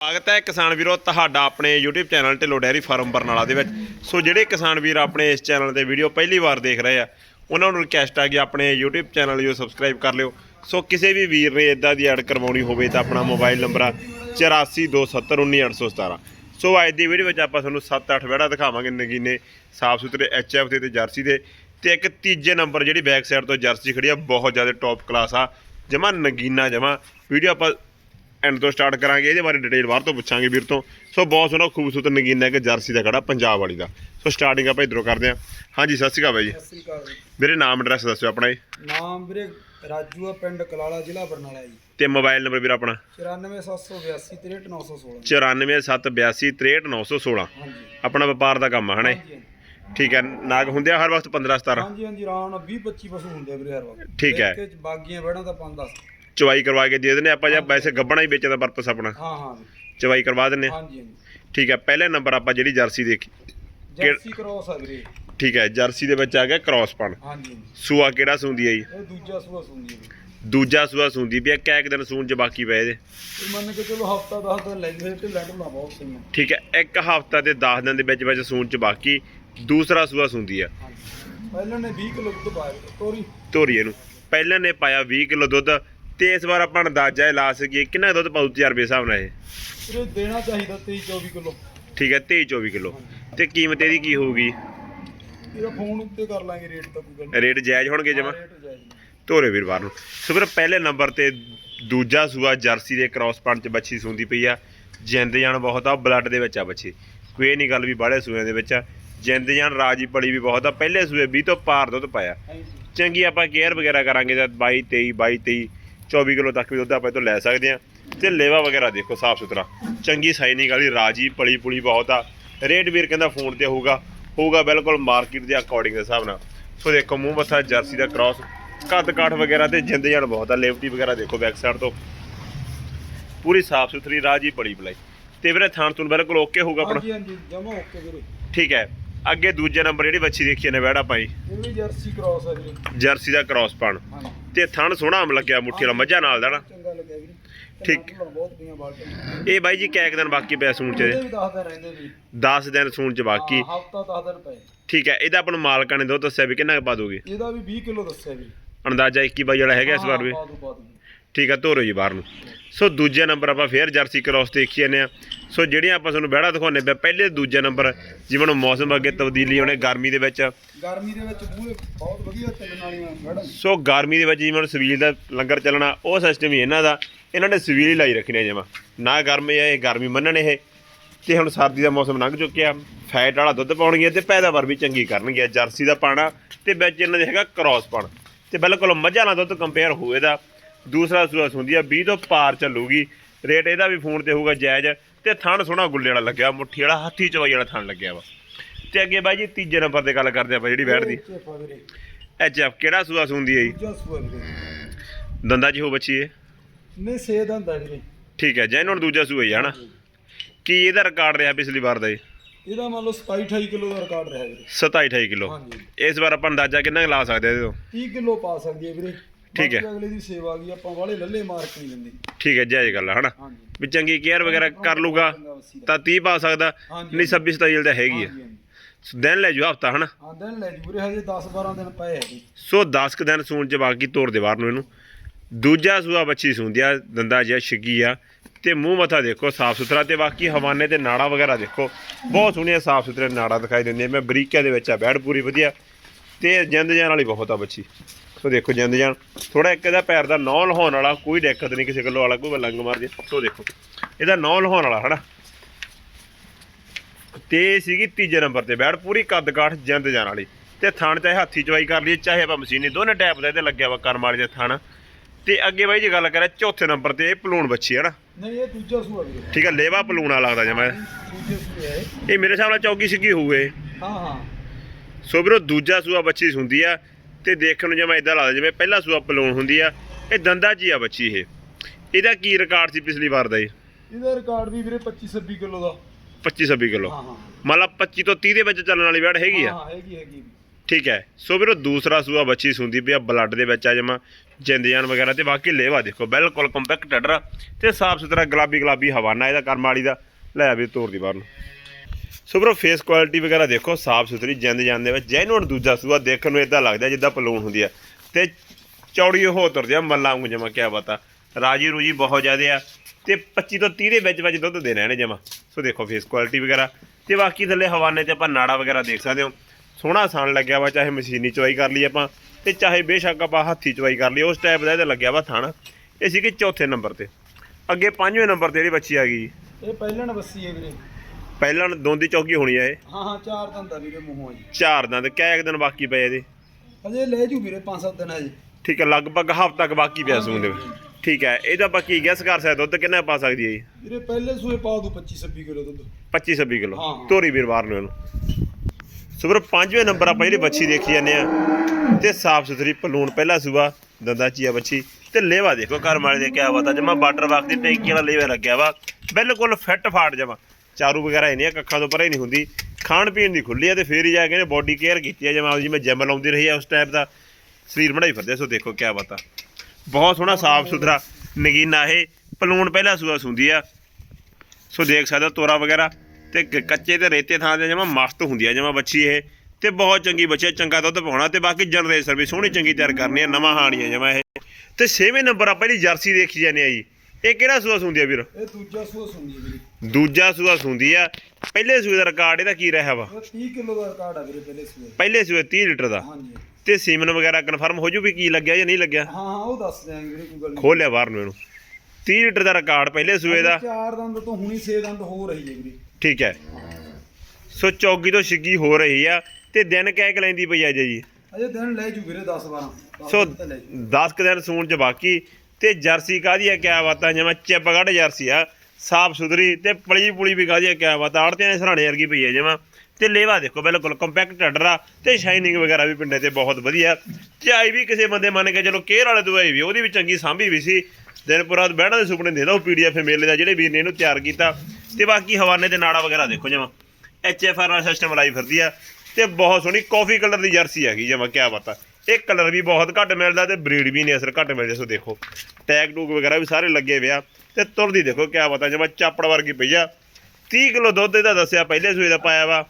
ਸਵਾਗਤ ਹੈ ਕਿਸਾਨ ਵੀਰੋ ਤੁਹਾਡਾ ਆਪਣੇ YouTube channel Dhillon dairy farm Barnala ਦੇ ਵਿੱਚ। ਸੋ ਜਿਹੜੇ ਕਿਸਾਨ ਵੀਰ ਆਪਣੇ ਇਸ ਚੈਨਲ ਤੇ ਵੀਡੀਓ ਪਹਿਲੀ ਵਾਰ ਦੇਖ ਰਹੇ ਆ, ਉਹਨਾਂ ਨੂੰ ਰਿਕਵੈਸਟ ਆ ਕਿ ਆਪਣੇ YouTube ਚੈਨਲ ਨੂੰ ਸਬਸਕ੍ਰਾਈਬ ਕਰ ਲਿਓ। ਸੋ ਕਿਸੇ ਵੀ ਵੀਰ ਨੇ ਇਦਾਂ ਦੀ ਐਡ ਕਰਵਾਉਣੀ ਹੋਵੇ ਤਾਂ ਆਪਣਾ ਮੋਬਾਈਲ ਨੰਬਰ ਆ 8427191817 ਸੋ ਅੱਜ ਦੀ ਵੀਡੀਓ ਵਿੱਚ ਆਪਾਂ ਤੁਹਾਨੂੰ 7-8 ਵਿਹੜਾ ਦਿਖਾਵਾਂਗੇ ਨਗੀਨੇ, ਸਾਫ਼ ਸੁਥਰੇ ਐਚਐਫ ਦੇ ਤੇ ਜਰਸੀ ਦੇ ਤੇ ਇੱਕ ਤੀਜੇ ਨੰਬਰ ਜਿਹੜੀ ਬੈਕ ਸਾਈਡ ਤੋਂ ਜਰਸੀ ਖੜੀ ਆ, ਬਹੁਤ ਜ਼ਿਆਦਾ ਟੌਪ ਕਲਾਸ ਆ। ਜਮਾ ਨਗੀਨਾ ਜਮਾ। ਵੀਡੀਓ ਆਪਾਂ ਐਂਡ ਤੋਂ ਸਟਾਰਟ ਕਰਾਂਗੇ ਇਹਦੇ ਬਾਰੇ ਡਿਟੇਲ ਬਾਹਰ ਤੋਂ ਪੁੱਛਾਂਗੇ ਵੀਰ ਤੋਂ। ਸੋ ਬਹੁਤ ਸੋਹਣਾ ਖੂਬਸੂਰਤ ਨਗੀਨਾ ਇੱਕ ਜਰਸੀ ਦਾ ਖੜਾ ਪੰਜਾਬ ਵਾਲੀ ਦਾ। ਸੋ ਸਟਾਰਟਿੰਗ ਆਪਾਂ ਇਧਰੋਂ ਕਰਦੇ ਹਾਂ। ਹਾਂਜੀ ਸਤਿ ਸ਼੍ਰੀ ਅਕਾਲ ਬਾਈ ਜੀ। ਸਤਿ ਸ੍ਰੀ ਅਕਾਲ ਜੀ। ਵੀਰੇ ਨਾਮ ਐਡਰੈਸ ਦੱਸਿਓ ਆਪਣਾ ਜੀ। ਨਾਮ ਵੀਰੇ ਰਾਜੂ ਆ ਪਿੰਡ ਕਲਾਲਾ ਜ਼ਿਲ੍ਹਾ ਬਰਨਾਲਾ ਜੀ। ਤੇ ਮੋਬਾਈਲ ਨੰਬਰ ਵੀਰ ਆਪਣਾ? 94782 63916 9472363916 ਹਾਂਜੀ। ਆਪਣਾ ਵਪਾਰ ਦਾ ਕੰਮ ਹਨਾ? ਹਾਂਜੀ ਠੀਕ ਹੈ ਨਾਗ ਹੁੰਦੇ ਆ ਹਰ ਵਕਤ 15 17 ਹਾਂਜੀ ਹਾਂਜੀ ਨਾਲ 20 25 ਪਸ਼ੂ ਹੁੰਦੇ ਵੀਰੇ ਹਰ ਵਕਤ। ਠੀਕ ਹੈ। ਬਾਗੀਆਂ ਬੈਠਾਂ ਤਾਂ 5 10 ਚਵਾਈ ਕਰਵਾ ਕੇ ਦੇ ਦਿੰਦੇ ਆਪਾਂ ਜਾਂ ਵੈਸੇ ਗੱਬਣਾ ਹੀ ਵੇਚਣ ਦਾ ਪਰਪਸ ਆਪਣਾ। ਹਾਂ ਹਾਂ। ਚਵਾਈ ਕਰਵਾ ਦਿੰਦੇ ਹਾਂ। ਹਾਂਜੀ ਹਾਂਜੀ। ਠੀਕ ਹੈ ਪਹਿਲੇ ਨੰਬਰ ਆਪਾਂ ਜਿਹੜੀ ਜਰਸੀ ਦੇਖੀ ਜਰਸੀ ਕ੍ਰੋਸ ਆ ਵੀਰੇ। ਠੀਕ ਹੈ ਜਰਸੀ ਦੇ ਵਿੱਚ ਆ ਗਿਆ ਕ੍ਰਾਸ ਪਣ। ਹਾਂਜੀ ਹਾਂਜੀ। ਸੂਆ ਕਿਹੜਾ ਸੂੰਦੀ ਆ ਜੀ? ਇਹ ਦੂਜਾ ਸੂਆ ਸੁੰਦੀ ਹੈ ਵੀਰੇ। ਦੂਜਾ ਸੂਆ ਸੂੰਦੀ ਵੀ ਆ ਕੈਕ ਦਿਨ ਸੂਣ ਚ ਬਾਕੀ ਪਏ ਇਹਦੇ ਇਹ ਮੰਨ ਕੇ ਚਲੋ ਹਫਤਾ 10 ਦਿਨ ਲੈਂਦੇ ਤੇ ਲੈਟਰ ਲਾ ਬਹੁਤ ਸਹੀ ਹੈ ਠੀਕ ਹੈ ਇੱਕ ਹਫਤਾ ਤੇ 10 ਦਿਨ ਦੇ ਵਿੱਚ ਵਿੱਚ ਸੂਣ ਚ ਬਾਕੀ ਦੂਸਰਾ ਸੂਆ ਸੂੰਦੀ ਆ। ਹਾਂਜੀ। ਪਹਿਲਾਂ ਨੇ 20 ਕਿਲੋ ਦੁੱਧ ਪਾਇਆ ਵੀਰੇ, ਤੋਰੀ। ਧੋਰੀ ਇਹਨੂੰ। ਪਹਿਲਾਂ ਨੇ ਪਾਇਆ 20 ਕਿਲੋ ਦੁੱਧ ਤੇ ਇਸ ਵਾਰ ਆਪਾਂ ਅੰਦਾਜ਼ਾ ਇਹ ਲਾ ਸਕੀਏ ਕਿੰਨਾ ਦੁੱਧ ਪਾਉ ਤਜਰਬੇ ਹਿਸਾਬ ਨਾਲ ਇਹ? ਵੀਰੇ ਦੇਣਾ ਚਾਹੀਦਾ 23 24 ਕਿਲੋ। ਠੀਕ ਹੈ 23 24 ਕਿਲੋ। ਤੇ ਕੀਮਤ ਇਹਦੀ ਕੀ ਹੋਊਗੀ? ਇਹਦਾ ਫੋਨ ਉੱਤੇ ਕਰ ਲਾਂਗੇ ਰੇਟ ਤਾਂ ਕੋਈ ਗੱਲ ਨਹੀਂ। ਰੇਟ ਜਾਇਜ਼ ਹੋਣਗੇ ਜਮਾ? ਰੇਟ ਜਾਇਜ਼। ਧੋਰੇ ਵੀਰਵਾਰ ਨੂੰ। ਸੋ ਫਿਰ ਪਹਿਲੇ ਨੰਬਰ ਤੇ ਦੂਜਾ ਸੂਆ ਜਰਸੀ ਦੇ ਕ੍ਰਾਸ ਪੰਚ ਚ ਬੱਚੀ ਸੂੰਦੀ ਪਈ ਆ। ਜਿੰਦ ਜਾਨ ਬਹੁਤ ਆ ਬਲੱਡ ਦੇ ਵਿੱਚ ਆ ਬੱਚੀ। ਕੋਈ ਇਹ ਨਹੀਂ ਗੱਲ ਵੀ ਬਾਹਲੇ ਸੂਆਂ ਦੇ ਵਿੱਚ ਆ। ਜਿੰਦ ਜਾਨ ਰਾਜੀ ਪੜੀ ਵੀ ਬਹੁਤ ਆ। ਪਹਿਲੇ ਸੂਏ 20 ਤੋਂ ਪਾਰ ਦੁੱਧ ਪਾਇਆ। ਚੰਗੀ ਆਪਾਂ ਕੇਅਰ ਵਗੈਰਾ ਕਰਾਂਗੇ ਤਾਂ 22 23 22 23 24 ਕਿਲੋ ਤੱਕ ਵੀ ਦੁੱਧ ਆਪਾਂ ਤੋਂ ਲੈ ਸਕਦੇ ਆ ਤੇ ਲੇਵਾ ਵਗੈਰਾ ਦੇਖੋ ਸਾਫ਼ ਸੁਥਰਾ। ਚੰਗੀ ਸਾਈਨਿੰਗ ਵਾਲੀ ਰਾਜੀ ਪਲੀ ਪੁਲੀ ਬਹੁਤ ਆ। ਰੇਟ ਵੀਰ ਕਹਿੰਦਾ ਫੋਨ ਤੇ ਹੋਊਗਾ। ਹੋਊਗਾ ਬਿਲਕੁਲ ਮਾਰਕੀਟ ਦੇ ਅਕੋਰਡਿੰਗ ਦੇ ਹਿਸਾਬ ਨਾਲ। ਸੋ ਦੇਖੋ ਮੂੰਹ ਮੱਥਾ ਜਰਸੀ ਦਾ ਕ੍ਰਾਸ ਕੱਦ ਕਾਠ ਵਗੈਰਾ ਤੇ ਜਿੰਦ ਜਾਨ ਬਹੁਤ ਆ। ਲੇਵਟੀ ਵਗੈਰਾ ਦੇਖੋ ਬੈਕ ਸਾਈਡ ਤੋਂ। ਪੂਰੀ ਸਾਫ਼ ਸੁਥਰੀ ਰਾਜੀ ਪਲੀ ਪਲਾਈ। ਤੇ ਵੀਰੇ ਥਾਣ ਤੋਂ ਬਿਲਕੁਲ ਓਕੇ ਹੋਊਗਾ ਆਪਣਾ? ਹਾਂਜੀ ਹਾਂਜੀ ਜਮਾ ਓਕੇ ਵੀਰੇ। ਠੀਕ ਹੈ। ਅੱਗੇ ਦੂਜੇ ਨੰਬਰ ਜਿਹੜੀ ਬੱਚੀ ਦੇਖੀ ਨੇ ਵੈੜਾ ਪਾਈ ਇਹ ਵੀ ਜਰਸੀ ਕ੍ਰਾਸ ਆ ਵੀਰੇ ਜਰਸੀ ਦਾ ਕ੍ਰਾਸ ਪਾਣ ਹਾਂਜੀ। ਤੇ ਥਣ ਸੋਹਣਾ ਆਮ ਲੱਗਿਆ ਮੁੱਠੀ ਵਾਲਾ ਮੱਝਾਂ ਨਾਲ ਦਾ ਨਾ। ਚੰਗਾ ਲੱਗਿਆ ਵੀਰੇ। ਤੇ ਠੀਕ। ਨਾਲ ਬਹੁਤ ਪਈਆਂ ਬਾਲਟੀਆਂ। ਇਹ ਬਾਈ ਜੀ ਕੈਕ ਦਿਨ ਬਾਕੀ ਪਿਆ ਸੂਣ ਚ। ਇਹਦੇ ਵੀ ਦੱਸਦੇ ਰਹਿੰਦੇ ਵੀ 10 ਦਿਨ ਸੂਣ ਚ ਬਾਕੀ। ਹਫਤਾ 10 ਦਿਨ ਪਏ। ਠੀਕ ਹੈ ਇਹਦਾ ਆਪਾਂ ਨੂੰ ਮਾਲਕਾਂ ਨੇ ਦੋ ਦੱਸਿਆ ਵੀ ਕਿੰਨਾ ਕੁ ਪਾ ਦੋਗੇ? ਇਹਦਾ ਵੀ 20 ਕਿਲੋ ਦੱਸਿਆ ਵੀ। ਅੰਦਾਜ਼ਾ 21 ਬਾਈ ਵਾਲਾ ਹੈਗਾ ਇਸ ਵਾਰ ਵੀ। ਪਾ ਦੋ ਪਾ ਦੋ ਠੀਕ ਹੈ ਧੋਰੋ ਜੀ ਬਾਹਰ ਨੂੰ। ਸੋ ਦੂਜੇ ਨੰਬਰ ਆਪਾਂ ਫੇਰ ਜਰਸੀ ਕ੍ਰਾਸ ਦੇਖੀ ਜਾਂਦੇ ਆ ਸੋ ਜਿਹੜੀਆਂ ਆਪਾਂ ਤੁਹਾਨੂੰ ਬਹਿੜਾ ਦਿਖਾਉਣੇ ਪਿਆ ਪਹਿਲੇ ਦੂਜੇ ਨੰਬਰ ਜਿਵੇਂ ਹੁਣ ਮੌਸਮ ਅੱਗੇ ਤਬਦੀਲੀ ਹੋਣੇ ਗਰਮੀ ਦੇ ਵਿੱਚ। ਗਰਮੀ ਦੇ ਵਿੱਚ ਮੂਹਰੇ ਬਹੁਤ ਵਧੀਆ ਚੱਲਣ ਵਾਲੀਆਂ ਮੈਡਮ ਸੋ ਗਰਮੀ ਦੇ ਵਿੱਚ ਜਿਵੇਂ ਹੁਣ ਸਵੀਲ ਦਾ ਲੰਗਰ ਚੱਲਣਾ ਉਹ ਸਿਸਟਮ ਹੀ ਇਹਨਾਂ ਦਾ। ਇਹਨਾਂ ਨੇ ਸਵੀਲ ਹੀ ਲਾਈ ਰੱਖਣੀ ਆ ਜਮਾ ਨਾ ਗਰਮੀ ਆ ਇਹ ਗਰਮੀ ਮੰਨਣ ਇਹ। ਤੇ ਹੁਣ ਸਰਦੀ ਦਾ ਮੌਸਮ ਲੰਘ ਚੁੱਕਿਆ ਫੈਟ ਵਾਲਾ ਦੁੱਧ ਪਾਉਣਗੇ ਤੇ ਪੈਦਾਵਾਰ ਵੀ ਚੰਗੀ ਕਰਨਗੇ। ਜਰਸੀ ਦਾ ਪਾਣਾ ਤੇ ਵਿੱਚ ਇਹਨਾਂ ਦੇ ਹੈਗਾ ਕ੍ਰਾਸ ਪਾਣ ਤੇ ਬਿਲਕੁਲ ਮੱਝਾਂ ਨਾਲ ਦੁੱਧ ਕੰਪੇਅਰ ਹੋਏ ਦਾ ਦੂਸਰਾ ਸੂਆ ਸੁੰਦੀ ਆ 20 ਤੋਂ ਪਾਰ ਚੱਲੂਗੀ। ਰੇਟ ਇਹਦਾ ਵੀ ਫੋਨ ਤੇ ਹੋਊਗਾ ਜਾਇਜ਼। ਤੇ ਥਣ ਸੋਹਣਾ ਗੁੱਲੇ ਵਾਲਾ ਲੱਗਿਆ ਮੁੱਠੀ ਵਾਲਾ ਹੱਥੀ ਚਵਾਈ ਵਾਲਾ ਥਣ ਲੱਗਿਆ ਵਾ। ਤੇ ਅੱਗੇ ਬਾਈ ਜੀ ਤੀਜੇ ਨੰਬਰ ਤੇ ਗੱਲ ਕਰਦੇ ਆਪਾਂ ਜਿਹੜੀ ਬੈਠਦੀ ਚੇਪਾ ਵੀਰੇ ਐਚ ਐਫ ਕਿਹੜਾ ਸੂਆ ਸੁੰਦੀ ਹੈ ਜੀ? ਦੰਦਾ ਜੀ ਹੋ ਬੱਚੀ ਇਹ? ਨਹੀਂ ਸੇ ਦੰਦਾ ਵੀਰੇ ਠੀਕ ਹੈ ਜੈਨ ਹੁਣ ਦੂਜਾ ਸੂਆ ਹੀ ਹੈ ਨਾ ਕੀ ਇਹਦਾ ਰਿਕਾਰਡ ਰਿਹਾ ਪਿਛਲੀ ਵਾਰ ਦਾ ਜੀ ਇਹਦਾ ਮੰਨ ਲਓ 27 28 ਕਿਲੋ ਦਾ ਰਿਕਾਰਡ ਰਿਹਾ ਵੀਰੇ 27 28 ਕਿਲੋ। ਹਾਂਜੀ। ਇਸ ਵਾਰ ਆਪਾਂ ਅੰਦਾਜ਼ਾ ਕਿੰਨਾ ਲਾ ਸਕਦੇ ਆ ਇਹਦੇ ਤੋਂ? 30 ਕਿਲੋ ਪਾ ਸਕਦੀ ਹੈ ਵੀਰੇ। ਠੀਕ ਹੈ। ਬਾਕੀ ਅਗਲੇ ਦੀ ਸੇਵਾ ਗਈ ਆਪਾਂ ਵਾਲੇ ਲੱਲੇ ਮਾਰ ਕੇ ਨਹੀਂ ਲੈਂਦੇ ਠੀਕ ਹੈ ਜਾਇਜ਼ ਗੱਲ ਆ ਹਨਾ? ਹਾਂਜੀ। ਵੀ ਚੰਗੀ ਕੇਅਰ ਵਗੈਰਾ ਕਰ ਲੂਗਾ। ਤਾਂ 30 ਪਾ ਸਕਦਾ ਹਾਂਜੀ। ਨਹੀਂ 26 27 ਤਾਂ ਹੈਗੀ ਆ। ਦਿਨ ਲੈ ਜੂ ਹਫਤਾ ਹਨਾ? ਹਾਂ ਦਿਨ ਲੈ ਜੀ ਵੀਰੇ ਹਜੇ 10 12 ਦਿਨ ਪਏ ਹੈਗੇ ਸੋ 10 ਕੁ ਦਿਨ ਸੂਣ ਚ ਬਾਕੀ ਤੋੜ ਦੇ ਬਾਹਰ ਨੂੰ ਇਹਨੂੰ। ਦੂਜਾ ਸੂਆ ਬੱਚੀ ਸੂੰਦੀ ਆ ਦੰਦਾ ਜਿਹਾ ਛਿੱਗੀ ਆ। ਤੇ ਮੂੰਹ ਮੱਥਾ ਦੇਖੋ ਸਾਫ਼ ਸੁਥਰਾ ਤੇ ਬਾਕੀ ਹਵਾਨੇ ਤੇ ਨਾੜਾ ਵਗੈਰਾ ਦੇਖੋ। ਬਹੁਤ ਸੋਹਣੀਆਂ ਸਾਫ਼ ਸੁਥਰੇ ਨਾੜਾ ਦਿਖਾਈ ਦਿੰਦੀਆਂ। ਮੈਂ ਬਰੀਕਿਆ ਦੇ ਵਿੱਚ ਆ ਬੈੜ ਪੂਰੀ ਵਧੀਆ। ਤੇ ਜਿੰਦ ਜਾਨ ਵਾਲੀ ਬਹੁਤ ਆ ਬੱਚੀ। ਸੋ ਦੇਖੋ ਜਿੰਦ ਜਾਨ। ਥੋੜਾ ਇੱਕ ਇਹਦਾ ਪੈਰ ਦਾ ਨੌ ਲਹਾਉਣ ਵਾਲਾ ਕੋਈ ਦਿੱਕਤ ਨਹੀਂ ਕਿਸੇ ਗੱਲੋਂ ਵਾਲਾ ਕੋਈ ਲੰਗ ਮਾਰ ਜੇ। ਸੋ ਦੇਖੋ। ਇਹਦਾ ਨੌ ਲਹਾਉਣ ਵਾਲਾ ਹਨਾ? ਤੇ ਇਹ ਸੀਗੀ ਤੀਜੇ ਨੰਬਰ ਤੇ ਬੈੜ ਪੂਰੀ ਕੱਦ ਕਾਠ ਜਿੰਦ ਜਾਨ ਵਾਲੀ। ਤੇ ਥਣ ਚਾਹੇ ਹੱਥੀ ਚਵਾਈ ਕਰ ਲਈਏ ਚਾਹੇ ਆਪਾਂ ਮਸ਼ੀਨੀ ਦੋਨੇ ਟੈਪ ਦਾ ਇਹਦੇ ਲੱਗਿਆ ਵਾ ਕਰਮ ਵਾਲੀ ਦੇ ਥਣ। ਤੇ ਅੱਗੇ ਬਾਈ ਜੀ ਗੱਲ ਕਰਾਂ ਚੌਥੇ ਨੰਬਰ ਤੇ ਇਹ ਪਲੂਣ ਬੱਚੀ ਹੈ ਨਾ। ਨਹੀਂ ਇਹ ਦੂਜਾ ਸੂਆ ਵੀਰੇ ਠੀਕ ਹੈ ਲੇਵਾ ਪਲੂਣਾ ਲੱਗਦਾ ਜਮਾ ਇਹ। ਇਹ। ਮੇਰੇ ਹਿਸਾਬ ਨਾਲ ਚੌਕੀ ਸਿੱਗੀ ਹੋਊਏ ਹਾਂ ਹਾਂ। ਸੋ ਵੀਰੋ ਦੂਜਾ ਸੂਆ ਬੱਚੀ ਹੁੰਦੀ ਆ। ਤੇ ਦੇਖਣ ਨੂੰ ਜਿਵੇਂ ਇਦਾਂ ਲੱਗਦਾ ਜਿਵੇਂ ਪਹਿਲਾ ਸੂਆ ਪਲੂਣ ਹੁੰਦੀ ਆ ਇਹ ਦੰਦਾ ਜੀ ਆ ਬੱਚੀ ਇਹ। ਇਹਦਾ ਕੀ ਰਿਕਾਰਡ ਸੀ ਪਿਛਲੀ ਵਾਰ ਦਾ ਜੀ ਇਹਦਾ ਰਿਕਾਰਡ ਵੀ ਵੀਰੇ 25 26 ਕਿਲੋ ਦਾ। 25 26 ਕਿਲੋ। ਹਾਂ ਹਾਂ ਮਤਲਬ 25 ਤੋਂ 30 ਦੇ ਵਿੱਚ ਚੱਲਣ ਵਾਲੀ ਬੈੜ ਹੈਗੀ ਆ। ਹਾਂ ਹੈਗੀ ਹੈਗੀ। ਠੀਕ ਹੈ। ਸੋ ਵੀਰੋ ਦੂਸਰਾ ਸੂਆ ਬੱਚੀ ਸੁੰਦੀ ਪਿਆ ਬਲੱਡ ਦੇ ਵਿੱਚ ਆ ਜਮਾ ਜਿੰਦਜਾਨ ਵਗੈਰਾ ਤੇ ਬਾਕੀ ਲੇਵਾ ਦੇਖੋ ਬਿਲਕੁਲ ਕੰਪੈਕਟ ਟੱਡਰ ਤੇ ਸਾਫ਼ ਸੁਥਰਾ ਗੁਲਾਬੀ ਗੁਲਾਬੀ ਹਵਾਨਾ ਇਹਦਾ ਕਰਮ ਵਾਲੀ ਦਾ। ਲੈ ਵੀ ਤੋਰ ਦੀ ਬਾਹਰ ਨੂੰ। ਸੋ ਬਰੋ ਫੇਸ ਕੁਆਲਿਟੀ ਵਗੈਰਾ ਦੇਖੋ, ਸਾਫ਼ ਸੁਥਰੀ, ਜਿੰਦ ਜਾਂਦੇ ਵਿੱਚ। ਜੈਨੂਨ ਦੂਜਾ ਸੂਆ ਦੇਖਣ ਨੂੰ ਇਦਾਂ ਲੱਗਦਾ ਜਿੱਦਾਂ ਪਲੂਣ ਹੁੰਦੀ ਆ। ਤੇ ਚੌੜੀ ਉਹ ਤੁਰਦੀ ਆ, ਮੱਲਾ ਵਾਂਗੂ ਜਮਾ, ਕਿਆ ਪਤਾ ਰਾਜੀ ਰੂਜੀ ਬਹੁਤ ਜ਼ਿਆਦੇ ਆ। ਤੇ 25 ਤੋਂ 30 ਦੇ ਵਿੱਚ ਵਿੱਚ ਦੁੱਧ ਦੇਣਾ ਇਹਨੇ ਜਮਾ। ਸੋ ਦੇਖੋ ਫੇਸ ਕੁਆਲਿਟੀ ਵਗੈਰਾ। ਤੇ ਬਾਕੀ ਥੱਲੇ ਹਵਾਨੇ ਤੇ ਆਪਾਂ ਨਾੜਾ ਵਗੈਰਾ ਦੇਖ ਸਕਦੇ ਹੋ। ਸੋਹਣਾ ਸਾਨ ਲੱਗਿਆ ਵਾ, ਚਾਹੇ ਮਸ਼ੀਨੀ ਚਵਾਈ ਕਰ ਲਈ ਆਪਾਂ, ਤੇ ਚਾਹੇ ਬੇਸ਼ੱਕ ਆਪਾਂ ਹੱਥੀ ਚਵਾਈ ਕਰ ਲਈ ਉਸ ਟਾਈਪ ਦਾ ਇਹਦਾ ਲੱਗਿਆ ਵਾ ਥਣ। ਇਹ ਸੀ ਕਿ ਚੌਥੇ ਨੰਬਰ ਤੇ। ਅੱਗੇ ਪੰਜਵੇਂ ਨੰਬਰ ਤੇ ਜਿਹੜੀ ਬੱਚੀ ਆ ਗਈ। ਇਹ ਪਹਿਲਾਂ ਨਾ ਬੱਸੀ ਹੈ ਵੀਰੇ। ਪਹਿਲਾਂ ਦੋਂਦੀ ਚੌਕੀ ਹੋਣੀ ਆ ਇਹ। ਹਾਂ ਹਾਂ ਚਾਰ ਦਿਨ ਦਾ ਵੀਰੇ ਮੂੰਹੋਂ ਜੀ। ਚਾਰ ਦੰਦ ਕੈ ਇੱਕ ਦਿਨ ਬਾਕੀ ਪਏ ਇਹਦੇ? ਅਜੇ ਲੈ ਜੂ ਵੀਰੇ 5-7 ਦਿਨ ਹਜੇ। ਠੀਕ ਹੈ ਲਗਭਗ ਹਫ਼ਤਾ ਤੱਕ ਬਾਕੀ ਪਿਆ ਸੂਣ ਦੇ। ਠੀਕ ਹੈ ਇਹਦਾ ਆਪਾਂ ਕੀ ਗੈਸ ਕਰ ਸਕਦੇ ਦੁੱਧ ਕਿੰਨਾ ਪਾ ਸਕਦੀ ਹੈ ਜੀ? ਵੀਰੇ ਪਹਿਲੇ ਸੂਏ ਪਾ ਦੂ 25-26 ਕਿਲੋ ਦੁੱਧ। 25 26 ਕਿਲੋ। ਤੋਰੀ ਵੀਰਵਾਰ ਨੂੰ ਇਹਨੂੰ। ਸੁਬਰ ਪੰਜਵੇਂ ਨੰਬਰ ਆਪਾਂ ਜਿਹੜੀ ਬੱਚੀ ਦੇਖੀ ਜਾਂਦੇ ਆ। ਤੇ ਸਾਫ਼ ਸੁਥਰੀ ਪਲੂਣ ਪਹਿਲਾ ਸੂਆ ਦੰਦਾ ਚੀਆ ਬੱਚੀ ਤੇ ਲੇਵਾ ਦੇਖੋ ਘਰ ਵਾਲੇ ਦੇ ਕਿਆ ਪਤਾ ਜਮਾ ਬਾਰਡਰ ਵਾਕ ਦੀ ਟੈਂਕੀ ਵਾਲਾ ਲੇਵਾ ਲੱਗਿਆ ਵਾ। ਬਿਲਕੁਲ ਫਿੱਟ ਫਾਟ ਜਮਾ ਚਾਰੂ ਵਗੈਰਾ ਨਹੀਂ ਕੱਖਾਂ ਤੋਂ ਪਰੇ ਨਹੀਂ ਹੁੰਦੀ। ਖਾਣ ਪੀਣ ਦੀ ਖੁੱਲੀ ਆ ਤੇ ਫੇਰ ਹੀ ਜਾ ਕੇ ਇਹਨੇ ਬੋਡੀ ਕੇਅਰ ਕੀਤੀ ਆ। ਜਮਾ ਜਿਵੇਂ ਜਿਮ ਲਾਉਂਦੀ ਰਹੀ ਆ ਉਸ ਟਾਈਪ ਦਾ ਸਰੀਰ ਬਣਾਈ ਫਿਰਦੇ ਸੋ ਦੇਖੋ ਕਿਆ ਪਤਾ ਬਹੁਤ ਸੋਹਣਾ ਸਾਫ਼ ਸੁਥਰਾ ਨਗੀਨਾ ਇਹ। ਪਲੂਣ ਪਹਿਲਾ ਸੂਆ ਸੁੰਦੀ ਆ। ਸੋ ਦੇਖ ਸਕਦੇ ਹੋ ਤੋਰਾ ਵਗੈਰਾ। ਤੇ ਕੱਚੇ ਤੇ ਰੇਤੇ ਥਾਂ ਤੇ ਜਮਾ ਮਸਤ ਹੁੰਦੀ ਆ। ਜਮਾ ਬੱਚੀ ਇਹ। ਤੇ ਬਹੁਤ ਚੰਗੀ ਬੱਚੇ ਚੰਗਾ ਦੁੱਧ ਪਾਉਣਾ। ਤੇ ਬਾਕੀ ਜਨਰੇਸ਼ਨ ਵੀ ਸੋਹਣੀ ਚੰਗੀ ਤਿਆਰ ਕਰਨੀ ਆ। ਨਵਾਂ ਹਾਣੀ ਆ ਜਮਾ ਇਹ। ਤੇ 6ਵੇਂ ਨੰਬਰ ਆਪਾਂ ਜਿਹੜੀ ਜਰਸੀ ਦੇਖੀ ਜਾਂਦੇ ਆ ਜੀ। ਇਹ ਕਿਹੜਾ ਸੂਆ ਸੁੰਦੀ ਆ ਵੀਰ? ਇਹ ਦੂਜਾ ਸੂਆ ਸੁਣਦੀ ਹੈ ਵੀਰੇ। ਦੂਜਾ ਸੂਆ ਸੁੰਦੀ ਆ ਪਹਿਲੇ ਸੂਏ ਦਾ ਰਿਕਾਰਡ ਇਹਦਾ ਕੀ ਰਿਹਾ ਵਾ? ਇਹ 30 ਕਿਲੋ ਦਾ ਰਿਕਾਰਡ ਆ ਵੀਰੇ ਪਹਿਲੇ ਸੂਏ ਪਹਿਲੇ ਸੂਏ 30 ਲੀਟਰ ਦਾ। ਹਾਂਜੀ। ਤੇ ਸੀਮਨ ਵਗੈਰਾ ਕਨਫਰਮ ਹੋ ਜੂ ਵੀ ਕੀ ਲੱਗਿਆ ਜਾਂ ਨਹੀਂ ਲੱਗਿਆ? ਹਾਂ ਹਾਂ ਉਹ ਦੱਸ ਦਿਆਂਗੇ ਵੀਰੇ ਕੋਈ ਗੱਲ ਨਹੀਂ। ਖੋਲਿਆ ਬਾਹਰ ਨੂੰ ਇਹਨੂੰ। 30 ਲੀਟਰ ਦਾ ਰਿਕਾਰਡ ਪਹਿਲੇ ਸੂਏ ਦਾ। ਚਾਰ ਦੰਦ ਤੋਂ ਹੁਣੀ 6 ਦੰਦ ਹੋ ਰਹੀ ਹੈ ਵੀਰੇ। ਠੀਕ ਹੈ। ਸੋ ਚੌਗੀ ਤੋਂ ਛਿੱਗੀ ਹੋ ਰਹੀ ਆ ਤੇ ਦਿਨ ਕਹਿ ਕੇ ਲੈਂਦੀ ਪਈ ਆ ਜੀ। ਅਜੇ ਦਿਨ ਲੈ ਜੂ ਵੀਰੇ 10 12 ਸੋ ਤਾਂ ਲੈ ਜੂ। 10 ਕੁ ਦਿਨ ਸੂਣ ਚ ਬਾਕੀ ਤੇ ਜਰਸੀ ਕਾਦੀ ਆ? ਕਿਆ ਬਾਤਾਂ ਜਿਵੇਂ ਚਿਪਗੜ ਜਰਸੀ ਆ। ਸਾਫ਼ ਸੁਥਰੀ ਤੇ ਪਲੀ ਪੁਲੀ ਵੀ ਕਾਦੀ ਆ ਕਿਆ ਬਾਤਾਂ ਆੜਤਿਆਂ ਦੇ ਸਰਾਣੇ ਵਰਗੀ ਪਈ ਹੈ ਜਿਵੇਂ ਤੇ ਲੇਵਾ ਦੇਖੋ, ਬਿਲਕੁਲ ਕੰਪੈਕਟ ਟੱਡਰਾ ਤੇ ਸ਼ਾਈਨਿੰਗ ਵਗੈਰਾ ਵੀ ਪਿੰਡੇ ਤੇ ਬਹੁਤ ਵਧੀਆ। ਤੇ ਵੀ ਕਿਸੇ ਬੰਦੇ ਮੰਨ ਕੇ ਚਲੋ ਕੇਅਰ ਵਾਲੇ ਦਵਾਈ ਵੀ, ਉਹਦੀ ਵੀ ਚੰਗੀ ਸਾਂਭੀ ਵੀ ਸੀ। ਦਿਨ ਪੁਰਾਤ ਬਹਿਣਾ ਦੇ ਸੁਪਨੇ ਦੇਦਾ ਉਹ ਪੀਡੀਐਫ ਮੇਲੇ ਦਾ ਜਿਹੜੇ ਵੀਰ ਨੇ ਇਹਨੂੰ ਤਿਆਰ ਕੀਤਾ। ਤੇ ਬਾਕੀ ਹਵਾਨੇ ਤੇ ਨਾੜਾ ਵਗੈਰਾ ਦੇਖੋ ਜਿਵੇਂ ਐਚ ਐਫ ਆਰ ਸਿਸਟਮ ਲਾਈ ਫਿਰਦੀ ਆ। ਤੇ ਬਹੁਤ ਸੋਹਣੀ ਕਾਫੀ ਕਲਰ ਦੀ ਜਰਸੀ ਹੈਗੀ ਜਿਵੇਂ ਕਿਆ ਬਾਤਾਂ ਇਹ ਕਲਰ ਵੀ ਬਹੁਤ ਘੱਟ ਮਿਲਦਾ ਤੇ ਬਰੀਡ ਵੀ ਨਹੀਂ ਅਸਰ, ਘੱਟ ਮਿਲਦੇ ਸੋ ਦੇਖੋ। ਟੈਗ ਟੂਗ ਵਗੈਰਾ ਵੀ ਸਾਰੇ ਲੱਗੇ ਹੋਏ ਤੇ ਤੁਰਦੀ ਦੇਖੋ ਕਿਆ ਬਾਤਾਂ ਜਿਵੇਂ ਚਾਪੜ ਵਰਗੀ ਪਈ ਆ। 30 ਕਿਲੋ ਦੁੱਧ ਇਹਦਾ ਦੱਸਿਆ ਪਹਿਲੇ ਸੂਏ ਦਾ ਪਾਇਆ ਵਾ।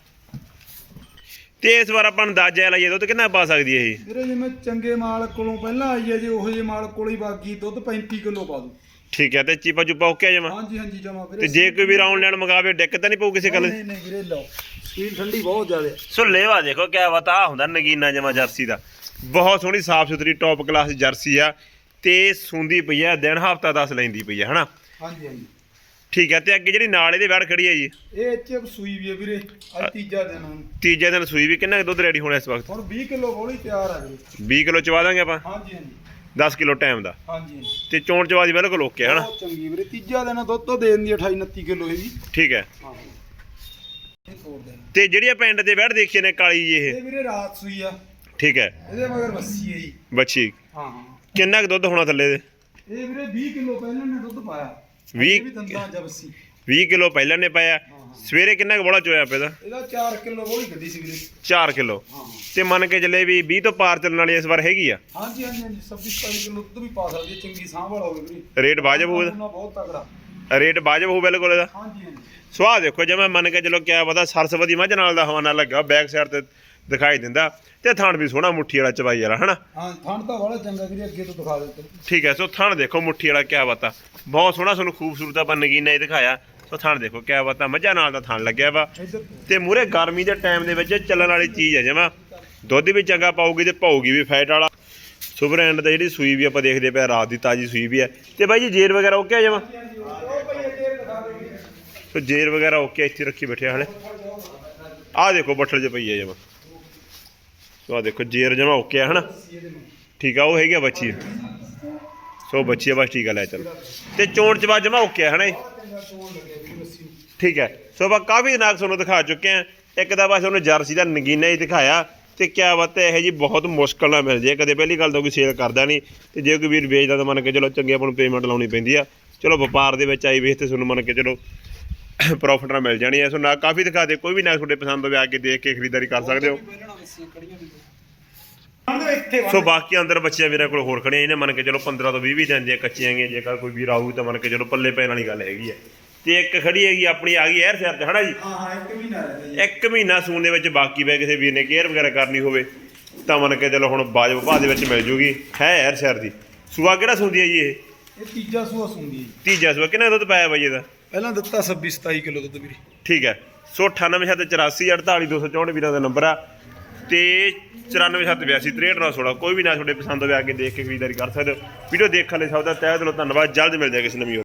ਤੇ ਇਸ ਵਾਰ ਆਪਾਂ ਅੰਦਾਜ਼ਾ ਲਾਈਏ ਦੁੱਧ ਕਿੰਨਾ ਪਾ ਸਕਦੀ ਹੈ ਇਹ? ਵੀਰੇ ਜਿਵੇਂ ਚੰਗੇ ਮਾਲ ਕੋਲੋਂ ਪਹਿਲਾਂ ਆਈ ਹੈ ਜੇ ਉਹੋ ਜਿਹੇ ਮਾਲ ਕੋਲ ਹੀ ਬਾਕੀ ਦੁੱਧ 35 ਕਿਲੋ ਪਾ ਦੂ। ਠੀਕ ਹੈ ਤੇ ਚੀਪਾ ਚੁਪਾ ਓਕੇ ਜਮਾ? ਹਾਂਜੀ ਹਾਂਜੀ ਜਮਾ ਵੀਰੇ। ਤੇ ਜੇ ਕੋਈ ਵੀ ਲੈਣ ਮੰਗਾਵੇ ਦਿੱਕਤ ਤਾਂ ਨਹੀਂ ਪਊ ਕਿਸੇ ਗੱਲ ਨਹੀਂ ਨਹੀਂ ਵੀਰੇ ਲਓ ਸਪੀਡ ਠੰਡੀ ਬਹੁਤ ਜ਼ਿਆਦਾ। ਸੋ ਲੇਵਾ ਦੇਖੋ ਕਿਆ ਬਤਾ ਹੁੰਦਾ ਨਗੀਨਾ ਜਮਾ ਜਰਸੀ ਦਾ। ਬਹੁਤ ਸੋਹਣੀ ਸਾਫ਼ ਸੁਥਰੀ ਟੌਪ ਕਲਾਸ ਜਰਸੀ ਆ। ਤੇ ਸੁੰਦੀ ਪਈ ਆ ਦਿਨ ਹਫਤਾ 10 ਲੈਂਦੀ ਪਈ ਆ ਹਨਾ? ਹਾਂਜੀ ਹਾਂਜੀ। ਠੀਕ ਹੈ ਤੇ ਅੱਗੇ ਜਿਹੜੀ ਨਾਲ ਇਹਦੇ ਵੜ ਖੜੀ ਹੈ ਜੀ? ਇਹ ਐਚਐਫ ਸੂਈ ਵੀ ਹੈ ਵੀਰੇ ਅੱਜ ਤੀਜਾ ਦਿਨ ਹੁਣ। ਤੀਜੇ ਦਿਨ ਸੂਈ ਵੀ ਕਿੰਨਾ ਕੁ ਦੁੱਧ ਰੈਡੀ ਹੋਣਾ ਇਸ ਵਕਤ? ਹੁਣ 20 ਕਿਲੋ ਗੋਲੀ ਤਿਆਰ ਹੈ ਵੀਰੇ। 20 ਕਿਲੋ ਚਵਾ ਦਾਂਗੇ ਆਪਾਂ? ਹਾਂਜੀ ਹਾਂਜੀ। 10 ਕਿਲੋ ਟਾਈਮ ਦਾ। ਹਾਂਜੀ ਤੇ ਚੋਣ ਚਵਾ ਦੀ ਬਿਲਕੁਲ ਓਕੇ ਹਨਾ? ਬਹੁਤ ਚੰਗੀ ਵੀਰੇ ਤੀਜਾ ਦਿਨ ਦੁੱਧ ਤੋਂ ਦੇ ਦਿੰਦੀ 28 29 ਕਿਲੋ ਇਹ ਵੀ। ਠੀਕ ਹੈ ਹਾਂ। ਇਹ ਤੋੜ ਦੇ ਤੇ ਜਿਹੜੀ ਆ ਪਿੰਡ ਦੇ ਵੜ ਦੇਖੀ ਨੇ ਕਾਲੀ ਜੀ ਇਹ? ਇਹ ਵੀਰੇ ਰਾਤ ਸੂਈ ਆ। ਠੀਕ ਹੈ ਇਹਦੇ ਮਗਰ ਬੱਸੀ ਹੈ ਜੀ। ਬੱਚੀ ਹਾਂ ਹਾਂ। ਕਿੰਨਾ ਕੁ ਦੁੱਧ ਹੋਣਾ ਥੱਲੇ ਦੇ? ਇਹ ਵੀਰੇ 20 ਕਿਲੋ ਪਹਿਲਾਂ ਨੇ ਦੁੱਧ ਪਾਇਆ। ਵੀਹ- ਇਹ ਵੀ ਦੰਦਾਂ ਚ ਬੱਸੀ 20 ਕਿਲੋ ਪਹਿਲਾਂ ਨੇ ਪਾਇਆ। ਸਵੇਰੇ ਕਿੰਨਾ ਕੁ ਬੋਲਾ ਚੋਇਆ ਪਿਆ ਦਾ ਇਹਦਾ 4 ਕਿਲੋ ਗੋਲੀ ਗੱਡੀ ਸੀ ਵੀਰੇ। 4 ਕਿਲੋ। ਹਾਂ ਤੇ ਮੰਨ ਕੇ ਚੱਲੇ ਵੀ 20 ਤੋਂ ਪਾਰ ਚੱਲਣ ਵਾਲੀ ਇਸ ਵਾਰ ਹੈਗੀ ਆ? ਹਾਂਜੀ ਹਾਂਜੀ ਹਾਂਜੀ। 26 27 ਕਿਲੋ ਦੁੱਧ ਵੀ ਪਾ ਸਕਦੀ ਹੈ। ਚੰਗੀ ਸਾਂਭ ਵਾਲਾ ਹੋਵੇ ਵੀਰੇ। ਰੇਟ ਵਾਜਬ ਹੋਊ ਉਹਨਾਂ ਬਹੁਤ ਤਗੜਾ ਇਹਦਾ? ਰੇਟ ਵਾਜਬ ਹੋਊ ਬਿਲਕੁਲ ਇਹਦਾ? ਹਾਂਜੀ ਹਾਂਜੀ। ਸਵਾਹ ਦੇਖੋ ਜਿਵੇਂ ਮੰਨ ਕੇ ਚਲੋ ਕਿਆ ਪਤਾ ਸਰਸਵਤੀ ਮੱਝ ਨਾਲ ਦਾ ਹਵਾਨਾ ਲੱਗਾ ਬੈਕ ਸਾਈਡ ਤੇ ਦਿਖਾਈ ਦਿੰਦਾ ਤੇ ਥਣ ਵੀ ਸੋਹਣਾ ਮੁੱਠੀ ਵਾਲਾ ਚਵਾਈ ਵਾਲਾ ਹਨਾ? ਹਾਂ ਠੰਡ ਤਾਂ ਵਾਲਾ ਚੰਗਾ ਵੀਰੇ ਅੱਗੇ ਤੋਂ ਦਿਖਾ ਦਿੱਤੇ ਠੀਕ ਹੈ ਸੋ ਥਣ ਦੇਖੋ ਮੁੱਠੀ ਵਾਲਾ ਕਿਆ ਬਤਾ। ਬਹੁਤ ਸੋਹਣਾ ਤੁਹਾਨੂੰ ਖੂਬਸੂਰਤ ਆਪਾਂ ਨਗੀਨਾ ਹੀ ਦਿਖਾਇਆ। ਸੋ ਥਣ ਦੇਖੋ ਕਿਆ ਬਤਾ ਮੱਝਾਂ ਨਾਲ ਦਾ ਥਣ ਲੱਗਿਆ ਵਾ। ਤੇ ਮੂਰੇ ਗਰਮੀ ਦੇ ਟਾਈਮ ਦੇ ਵਿੱਚ ਚੱਲਣ ਵਾਲੀ ਚੀਜ਼ ਹੈ ਜਮਾ। ਦੁੱਧ ਵੀ ਚੰਗਾ ਪਾਊਗੀ ਤੇ ਪਾਊਗੀ ਵੀ ਫੈਟ ਵਾਲਾ। ਸੁਪਰ ਐਂਡ ਤੇ ਜਿਹੜੀ ਸੂਈ ਵੀ ਆਪਾਂ ਦੇਖਦੇ ਪਏ ਰਾਤ ਦੀ ਤਾਜੀ ਸੂਈ ਵੀ ਹੈ। ਤੇ ਬਾਈ ਜੀ ਜੇਰ ਵਗੈਰਾ ਓਕੇ ਆ ਜਮਾ? ਦੇ ਸੋ ਜੇਰ ਵਗੈਰਾ ਓਕੇ ਇੱਥੇ ਰੱਖੀ ਬੈਠੇ ਆ ਹਲੇ। ਆਹ ਦੇਖੋ ਬੱਠਲ 'ਚ ਪਈ ਹੈ ਜਮਾ। ਸੋ ਆਹ ਦੇਖੋ, ਜੇਰ ਜਮਾ ਓਕੇ ਆ, ਹਨਾ? ਠੀਕ ਆ, ਉਹ ਹੈਗੀ ਆ ਬੱਚੀ। ਸੋ ਬੱਚੀ ਆ, ਬਸ ਠੀਕ ਆ, ਲੈ ਚੱਲ। ਤੇ ਚੋਣ ਚ ਬਾਅਦ ਜਮਾ ਓਕੇ ਆ, ਹਨਾ ਇਹ? ਠੀਕ ਹੈ ਸੋ ਆਪਾਂ ਕਾਫੀ ਨਾਗ ਤੁਹਾਨੂੰ ਦਿਖਾ ਚੁੱਕੇ ਆ। ਇੱਕ ਤਾਂ ਬਸ ਉਹਨੂੰ ਜਰਸੀ ਦਾ ਨਗੀਨਾ ਹੀ ਦਿਖਾਇਆ। ਤੇ ਕਿਆ ਬਾਤ ਹੈ, ਇਹ ਜੀ ਬਹੁਤ ਮੁਸ਼ਕਲ ਨਾਲ ਮਿਲ ਜੇ। ਕਦੇ ਪਹਿਲੀ ਗੱਲ ਤਾਂ ਕੋਈ ਸੇਲ ਕਰਦਾ ਨਹੀਂ। ਤੇ ਜੇ ਕੋਈ ਵੀਰ ਵੇਚਦਾ ਤਾਂ ਮੰਨ ਕੇ ਚਲੋ ਚੰਗੇ ਆਪਾਂ ਨੂੰ ਪੇਮੈਂਟ ਲਾਉਣੀ ਪੈਂਦੀ ਆ। ਚਲੋ ਵਪਾਰ ਦੇ ਵਿੱਚ ਆਈ ਵੇਖ ਤੇ ਤੁਹਾਨੂੰ ਮੰਨ ਕੇ ਚਲੋ ਪ੍ਰੋਫਿਟ ਨਾਲ ਮਿਲ ਜਾਣੀ ਹੈ। ਸੋ ਨਾ ਕਾਫੀ ਦਿਖਾ ਦੇ ਕੋਈ ਵੀ ਨਾ ਤੁਹਾਡੇ ਪਸੰਦ ਹੋਵੇ ਆ ਕੇ ਦੇਖ ਕੇ ਖਰੀਦਦਾਰੀ ਕਰ ਸਕਦੇ ਹੋ। ਸੋ ਬਾਕੀ ਅੰਦਰ ਬੱਚੀਆਂ ਵੀਰਾਂ ਕੋਲ ਹੋਰ ਖੜੀਆਂ ਇਹਨੇ ਮੰਨ ਕੇ ਚਲੋ 15 ਤੋਂ 20 ਵੀ ਜਾਂਦੀਆਂ ਕੱਚੀਆਂ ਗੀਆਂ ਜੇਕਰ ਕੋਈ ਵੀਰ ਆਊ ਤਾਂ ਮੰਨ ਕੇ ਚਲੋ ਪੱਲੇ ਪੈਣ ਵਾਲੀ ਗੱਲ ਹੈਗੀ ਹੈ। ਤੇ ਇੱਕ ਖੜੀ ਹੈਗੀ ਆਪਣੀ ਆ ਗਈ ਐਰ ਸਿਰ ਤੇ ਹਨਾ ਜੀ? ਹਾਂ ਹਾਂ ਇੱਕ ਮਹੀਨਾ ਰਹਿੰਦਾ ਜੀ। ਇੱਕ ਮਹੀਨਾ ਸੂਣ ਦੇ ਵਿੱਚ ਬਾਕੀ ਪੈ ਕਿਸੇ ਵੀਰ ਨੇ ਕੇਅਰ ਵਗੈਰਾ ਕਰਨੀ ਹੋਵੇ ਤਾਂ ਮੰਨ ਕੇ ਚਲੋ ਹੁਣ ਬਾਜ ਵਿਭਾਗ ਦੇ ਵਿੱਚ ਮਿਲ ਜੂਗੀ। ਹੈ ਐਰ ਸਿਰ ਦੀ। ਸੂਆ ਕਿਹੜਾ ਸੁੰਦੀ ਹੈ ਜੀ ਇਹ? ਇਹ ਤੀਜਾ ਸੂਆ ਸੁੰਦੀ ਜੀ। ਤੀਜਾ ਸੂਆ ਕਿੰਨਾ ਦੁੱਧ ਪਾਇਆ ਬਾਈ ਇਹਦਾ? ਪਹਿਲਾਂ ਦਿੱਤਾ 26 27 ਕਿਲੋ ਦੁੱਧ ਵੀਰੇ। ਠੀਕ ਹੈ। ਸੋ 98 84 48 264 ਵੀਰਾਂ ਦਾ ਨੰਬਰ ਆ। ਤੇ 94 82 63 ਕੋਈ ਵੀ ਨਾ ਤੁਹਾਡੇ ਪਸੰਦ ਹੋਵੇ, ਆ ਕੇ ਦੇਖ ਕੇ ਖਰੀਦਦਾਰੀ ਕਰ ਸਕਦੇ ਹੋ। ਵੀਡੀਓ ਦੇਖਣ ਲਈ ਸਭ ਦਾ ਤਹਿ ਦਿਲੋਂ ਧੰਨਵਾਦ। ਜਲਦ ਮਿਲਦੇ ਹਾਂ ਕਿਸੇ ਨਵੀਂ